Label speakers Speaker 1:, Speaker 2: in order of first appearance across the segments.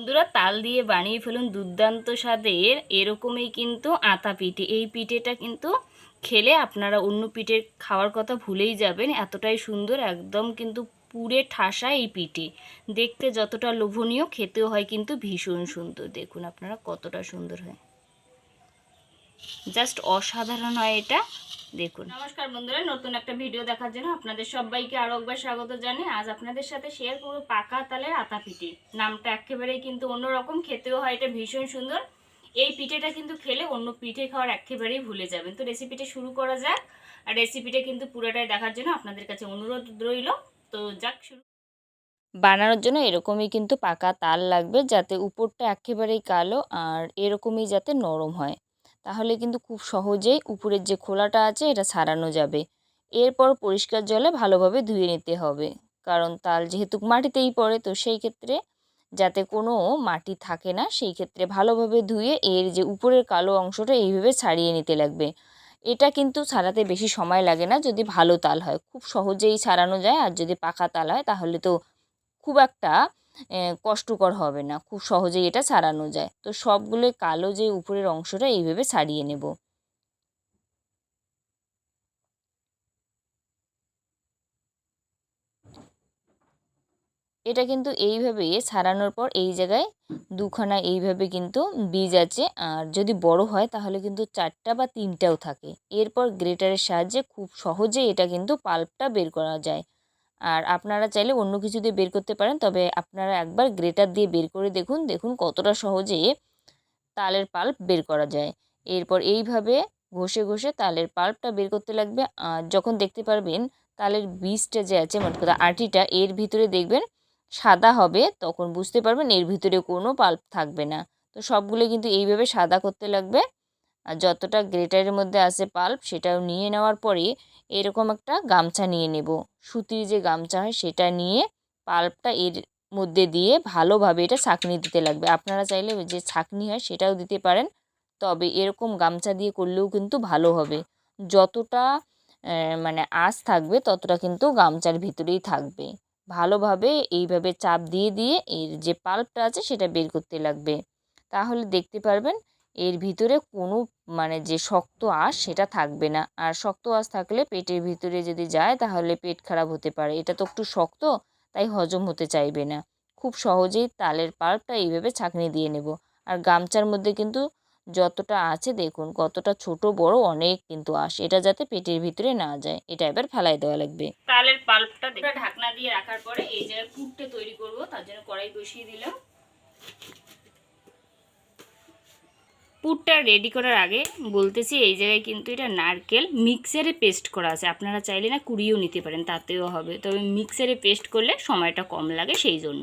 Speaker 1: বন্ধুরা, তাল দিয়ে বানিয়ে ফেলুন দুর্দান্ত স্বাদের, এরকমই কিন্তু আতা পিঠে। এই পিঠেটা কিন্তু খেলে আপনারা অন্য পিঠে খাওয়ার কথা ভুলেই যাবেন, এতটাই সুন্দর, একদম কিন্তু পুরে ঠাসা এই পিঠে। দেখতে যতটা লোভনীয়, খেতেও হয় কিন্তু ভীষণ সুন্দর। দেখুন আপনারা কতটা সুন্দর হয়। জাস্ট অসাধারণ হয় এটা। দেখুন। নমস্কার বন্ধুরা নতুন একটা ভিডিও দেখার জন্য আপনাদের সবাইকে আরও একবার স্বাগত জানাই। আজ আপনাদের সাথে শেয়ার করব পাকা তালের আতা পিঠে। নামটা একেবারেই কিন্তু অন্যরকম খেতেও হয় এটা ভীষণ সুন্দর। এই পিঠেটা কিন্তু খেলে অন্য পিঠে খাওয়ার একেবারেই ভুলে যাবেন। তো রেসিপিটা শুরু করা যাক। আর রেসিপিটা কিন্তু পুরোটাই দেখার জন্য আপনাদের কাছে অনুরোধ রইল। তো যাক শুরু। বানানোর জন্য এরকমই কিন্তু পাকা তাল লাগবে যাতে উপরটা একেবারেই কালো আর এরকমই যাতে নরম হয়। তাহলে কিন্তু খুব সহজেই উপরের যে খোলাটা আছে এটা ছাড়ানো যাবে। এরপর পরিষ্কার জলে ভালোভাবে ধুয়ে নিতে হবে। কারণ তাল যেহেতু মাটিতেই পড়ে, তো সেই ক্ষেত্রে যাতে কোনো মাটি থাকে না, সেই ক্ষেত্রে ভালোভাবে ধুয়ে এর যে উপরের কালো অংশটা এইভাবে ছাড়িয়ে নিতে লাগবে। এটা কিন্তু ছাড়াতে বেশি সময় লাগে না যদি ভালো তাল হয়। খুব সহজেই ছাড়ানো যায়, আর যদি পাকা তাল হয় তাহলে তো খুব একটা কষ্টকর হবে না। খুব সহজেই এটা ছাড়ানো যায়। তো সবগুলো কালো যে উপরের অংশটা এইভাবে ছাড়িয়ে নেব। এটা কিন্তু এইভাবে ছাড়ানোর পর এই জায়গায় দুখানা এইভাবে কিন্তু বীজ আছে। আর যদি বড় হয় তাহলে কিন্তু চারটা বা তিনটাও থাকে। এরপর গ্রেটারের সাহায্যে খুব সহজে এটা কিন্তু পাল্পটা বের করা যায়। আর আপনারা চাইলে অন্য কিছু দিয়ে বের করতে পারেন, তবে আপনারা একবার গ্রেটার দিয়ে বের করে দেখুন দেখুন কতটা সহজে তালের পাল্প বের করা যায়। এরপর এইভাবে ঘষে ঘষে তালের পাল্পটা বের করতে লাগবে। আর যখন দেখতে পারবেন তালের বীজটা যে আছে মোট কথা আটিটা, এর ভিতরে দেখবেন সাদা হবে, তখন বুঝতে পারবেন এর ভিতরে কোনো পাল্প থাকবে না। তো সবগুলো কিন্তু এইভাবে সাদা করতে লাগবে। আর যতটা গ্রেটারের মধ্যে আছে পাল্প, সেটাও নিয়ে নেওয়ার পরে এরকম একটা গামছা নিয়ে নেব। সুতির যে গামছা হয়, সেটা নিয়ে পাল্পটা এর মধ্যে দিয়ে ভালোভাবে এটা ছাঁকনি দিতে লাগবে। আপনারা চাইলে যে ছাঁকনি হয়, সেটাও দিতে পারেন। তবে এরকম গামছা দিয়ে করলেও কিন্তু ভালো হবে। যতটা মানে আঁচ থাকবে, ততটা কিন্তু গামছার ভিতরেই থাকবে। ভালোভাবে এইভাবে চাপ দিয়ে দিয়ে এর যে পাল্পটা আছে, সেটা বের করতে লাগবে। তাহলে দেখতে পারবেন এর ভিতরে কোনো মানে যে শক্ত আঁশ সেটা থাকবে না। আর শক্ত আঁশ থাকলে পেটের ভিতরে যদি যায় তাহলে পেট খারাপ হতে পারে। এটা তো একটু শক্ত, তাই হজম হতে চাইবে না। খুব সহজেই তালের পাল্পটা এইভাবে ছাঁকনি দিয়ে নেব। আর গামছার মধ্যে কিন্তু যতটা আছে দেখুন, কতটা ছোট, বড় অনেক কিন্তু আস এটা যাতে পেটের ভিতরে না যায়, এটা এবার ফেলাই দেওয়া লাগবে। তালের পাল্পটা ঢাকনা দিয়ে রাখার পরে এই জায়গায় পুরটা তৈরি করব, তার জন্য কড়াই বসিয়ে দিলাম। পুরটা রেডি করার আগে বলতেছি এই জায়গায় কিন্তু এটা নারকেল মিক্সারে পেস্ট করা আছে। আপনারা চাইলে না কুড়িয়েও নিতে পারেন, তাতেও হবে। তবে মিক্সারে পেস্ট করলে সময়টা কম লাগে সেই জন্য।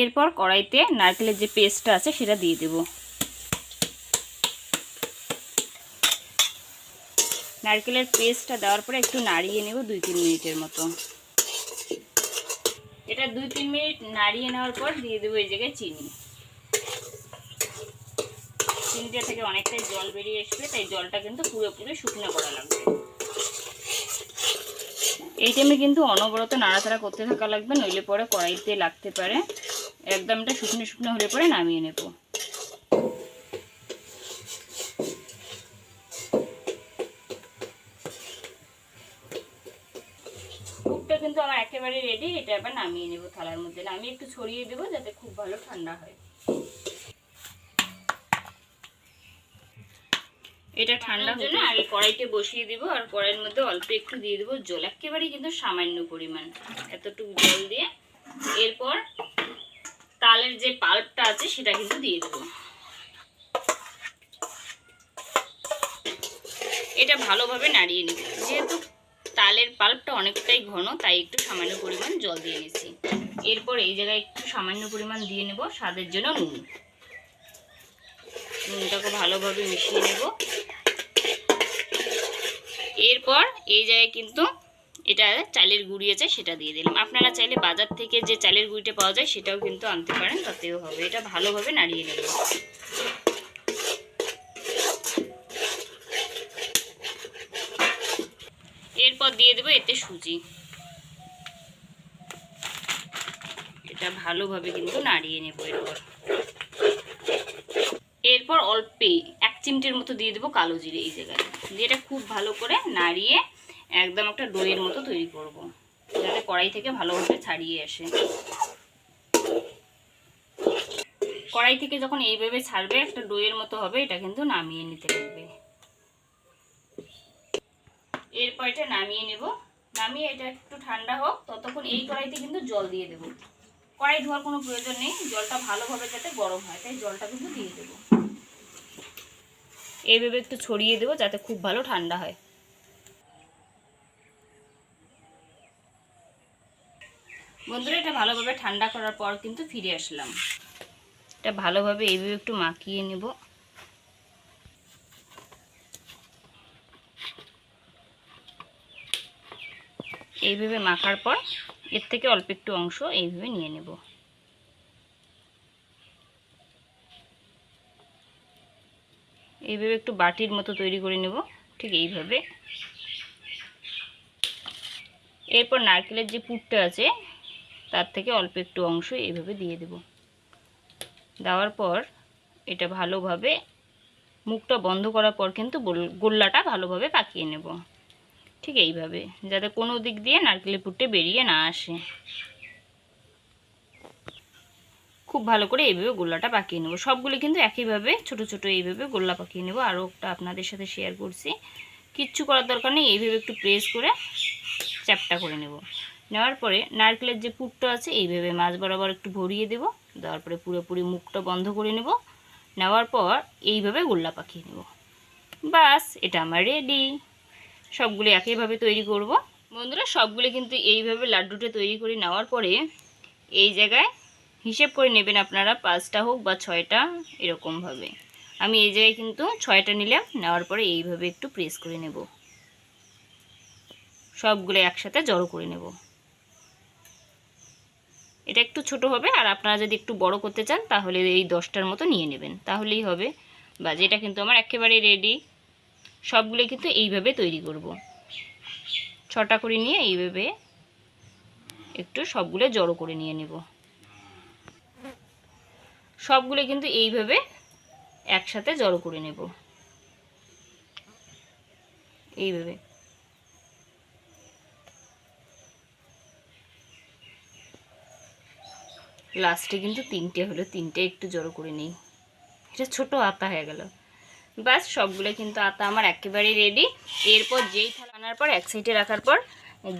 Speaker 1: এরপর কড়াইতে নারকেলের যে পেস্টটা আছে সেটা দিয়ে দেব। নারকেলের পেস্টটা দেওয়ার পরে একটু নাড়িয়ে নেব দুই তিন মিনিটের মতো। এটা দুই তিন মিনিট নাড়িয়ে নেওয়ার পর দিয়ে দেবো এই জায়গায় চিনি। চিনিটা থেকে অনেকটাই জল বেরিয়ে আসবে তাই জলটা কিন্তু পুরোপুরি শুকনো করা লাগবে। এই টাইমে কিন্তু অনবরত নাড়াচাড়া করতে থাকা লাগবে, নইলে পরে কড়াইতে লাগতে পারে। একদম এটা শুকনো শুকনো হলে পরে নামিয়ে নেব। কুকটা কিন্তু আমার একেবারে রেডি এটা এবার নামিয়ে নেব থালার মধ্যে। নামিয়ে একটু ছড়িয়ে দেবো যাতে খুব ভালো ঠান্ডা হয়। এটা ঠান্ডার জন্য আগে কড়াইতে বসিয়ে দিব আর কড়াইয়ের মধ্যে অল্প একটু দিয়ে দেবো জল। একেবারেই কিন্তু সামান্য পরিমাণ এতটুকু জল দিয়ে। এরপর তালের যে পাল্পটা আছে সেটা কিন্তু দিয়ে দেবো। এটা ভালোভাবে নাড়িয়ে নিব যেহেতু তালের পাল্পটা অনেকটাই ঘন তাই একটু সামান্য পরিমাণ জল দিয়ে নিচ্ছি এরপর এই জায়গায় একটু সামান্য পরিমাণ দিয়ে নেব স্বাদের জন্য নুন। নুনটাকে ভালোভাবে মিশিয়ে নেব এরপর এই জায়গায় কিন্তু এটা চালের গুঁড়ি আছে, সেটা দিয়ে দিলাম। আপনারা চাইলে বাজার থেকে যে চালের গুঁড়িটা পাওয়া যায়, সেটাও কিন্তু আনতে পারেন, তাতেও হবে। এটা ভালোভাবে নাড়িয়ে নেব এরপর দিয়ে দেবো এতে সুজি। এটা ভালোভাবে কিন্তু নাড়িয়ে নেব এরপর। এরপর অল্পে এক চিমটির মতো দিয়ে দেবো কালো জিরে এই জায়গায় দিয়ে এটা খুব ভালো করে নাড়িয়ে একদম একটা দইয়ের মতো তৈরি করব। যাতে কড়াই থেকে ভালোভাবে ছাড়িয়ে আসে। কড়াই থেকে যখন এইভাবে ছাড়বে, একটা দইয়ের মতো হবে, এটা কিন্তু নামিয়ে নিতে লাগবে। এরপর এটা নামিয়ে নেব। নামিয়ে এটা একটু ঠান্ডা হোক, ততক্ষণ এই কড়াইতে কিন্তু জল দিয়ে দেবো। কড়াই ধোয়ার কোনো প্রয়োজন নেই, জলটা ভালোভাবে যাতে গরম হয়, তাই জলটা কিন্তু দিয়ে দেবো। এইভাবে একটু ছড়িয়ে দেবো, যাতে খুব ভালো ঠান্ডা হয়। বন্ধুরা, এটা ভালোভাবে ঠান্ডা করার পর কিন্তু ফিরে আসলাম। এটা ভালোভাবে এইভাবে একটু মাখিয়ে নেব। এইভাবে মাখার পর এর থেকে অল্প একটু অংশ এইভাবে নিয়ে নেব। এইভাবে একটু বাটির মতো তৈরি করে নেব, ঠিক এইভাবে। এরপর নারকেলের যে পুরটা আছে তার থেকে অল্প একটু অংশ এইভাবে দিয়ে দেব। দেওয়ার পর এটা ভালোভাবে মুখটা বন্ধ করার পর কিন্তু গোল্লাটা ভালোভাবে পাকিয়ে নেব। ঠিক এইভাবে, যাতে কোনো দিক দিয়ে নারকেলের পুরটা বেরিয়ে না আসে। খুব ভালো করে এইভাবে গোল্লাটা পাকিয়ে নেব। সবগুলো কিন্তু একইভাবে, ছোট ছোট এইভাবে গোল্লা পাকিয়ে নেব। আরও একটা আপনাদের সাথে শেয়ার করছি। কিচ্ছু করার দরকার নেই, এইভাবে একটু প্রেস করে চ্যাপটা করে নেব। নেওয়ার পরে নারকেলের যে পুরটা আছে এইভাবে মাছ বরাবর একটু ভরিয়ে দেব। দেওয়ার পরে পুরোপুরি মুখটা বন্ধ করে নেব। নেওয়ার পর এইভাবে গোল্লা পাকিয়ে নেব। বাস, এটা আমার রেডি সবগুলো একইভাবে তৈরি করব। বন্ধুরা, সবগুলো কিন্তু এইভাবে লাড্ডুটা তৈরি করে নেওয়ার পরে এই জায়গায় হিসেব করে নেবেন আপনারা, পাঁচটা হোক বা ছয়টা এরকমভাবে আমি এই জায়গায় কিন্তু ছয়টা নিলাম, নেওয়ার পরে এইভাবে একটু প্রেস করে নেব। সবগুলো একসাথে জড়ো করে নেব। এটা একটু ছোট হবে, আর আপনারা যদি একটু বড় করতে চান, তাহলে এই দশটার মতো নিয়ে নেবেন। তাহলেই হবে। বা যেটা কিন্তু আমার একেবারে রেডি সবগুলো কিন্তু এইভাবে তৈরি করব। ছটা করে নিয়ে এইভাবে একটু সবগুলো জড়ো করে নিয়ে নেব। সবগুলো কিন্তু এইভাবে একসাথে জড়ো করে নেব। এইভাবে। লাস্টে কিন্তু তিনটে হলো, তিনটে একটু জড়ো করে নেই। এটা ছোট আতা হয়ে গেল। বাস সবগুলো কিন্তু আতা আমার একেবারেই রেডি এরপর যেই থালা আনার পর, এক সাইডে রাখার পর,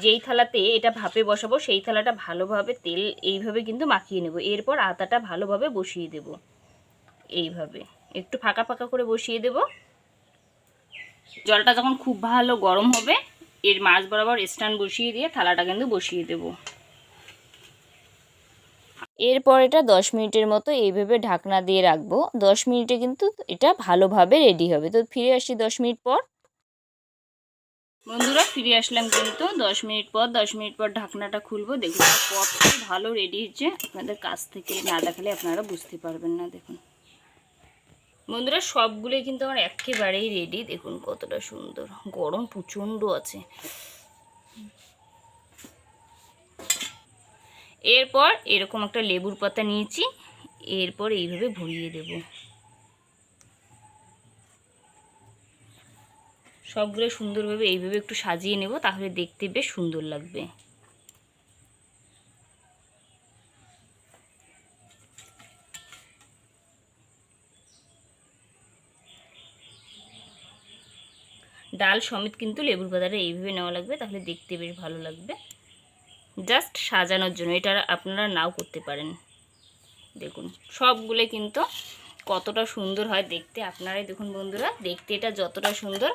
Speaker 1: যেই থালাতে এটা ভাপে বসাবো, সেই থালাটা ভালোভাবে তেল এইভাবে কিন্তু মাখিয়ে নেব। এরপর আতাটা ভালোভাবে বসিয়ে দেব। এইভাবে একটু ফাঁকা ফাঁকা করে বসিয়ে দেব। জলটা যখন খুব ভালো গরম হবে, এর মাছ বরাবর স্ট্যান্ড বসিয়ে দিয়ে থালাটা কিন্তু বসিয়ে দেব। এরপর এটা দশ মিনিটের মতো এইভাবে ঢাকনা দিয়ে রাখব। দশ মিনিটে কিন্তু এটা ভালোভাবে রেডি হবে। তো ফিরে আসি দশ মিনিট পর। বন্ধুরা, ফিরে আসলাম কিন্তু দশ মিনিট পর। দশ মিনিট পর ঢাকনাটা খুলবো। দেখুন কত ভালো রেডি হচ্ছে আপনাদের কাছ থেকে না দেখালে আপনারা বুঝতে পারবেন না, দেখুন। বন্ধুরা, সবগুলোই কিন্তু আমার একেবারেই রেডি দেখুন কতটা সুন্দর। গরম প্রচণ্ড আছে। এরপর এরকম একটা লেবুর পাতা নিয়েছি, এরপর এইভাবে ভরিয়ে দেব। সবগুলো সুন্দরভাবে এইভাবে একটু সাজিয়ে নেব, তাহলে দেখতে বেশ সুন্দর লাগবে। ডাল সমেত কিন্তু লেবুর পাতাটা এইভাবে নেওয়া লাগবে, তাহলে দেখতে বেশ ভালো লাগবে। জাস্ট সাজানোর জন্য। এটা আপনারা নাও করতে পারেন। দেখুন, সবগুলো কিন্তু কতটা সুন্দর হয় দেখতে। আপনারাই দেখুন বন্ধুরা, দেখতে এটা যতটা সুন্দর।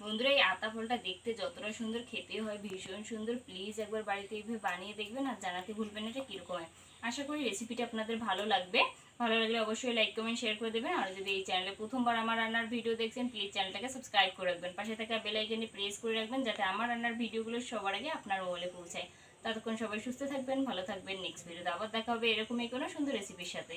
Speaker 1: বন্ধুরা, এই আতা ফলটা দেখতে যতটা সুন্দর খেতে হয়, ভীষণ সুন্দর। প্লিজ একবার বাড়িতে এইভাবে বানিয়ে দেখবেন আর জানাতে ভুলবেন এটা কীরকম হয়। আশা করি রেসিপিটা আপনাদের ভালো লাগবে। ভালো লাগলে অবশ্যই লাইক কমেন্ট শেয়ার করে দেবেন। আর যদি এই চ্যানেলে প্রথমবার আমার রান্নার ভিডিও দেখছেন প্লিজ চ্যানেলটাকে সাবস্ক্রাইব করে রাখবেন। পাশে থাকা বেল প্রেস করে রাখবেন, যাতে আমার রান্নার ভিডিওগুলো সবার আগে আপনার মোবাইলে পৌঁছায়। ততক্ষণ সবাই সুস্থ থাকবেন, ভালো থাকবেন। নেক্সট ভিডিওতে আবার দেখা হবে এরকমই কোনো সুন্দর রেসিপির সাথে।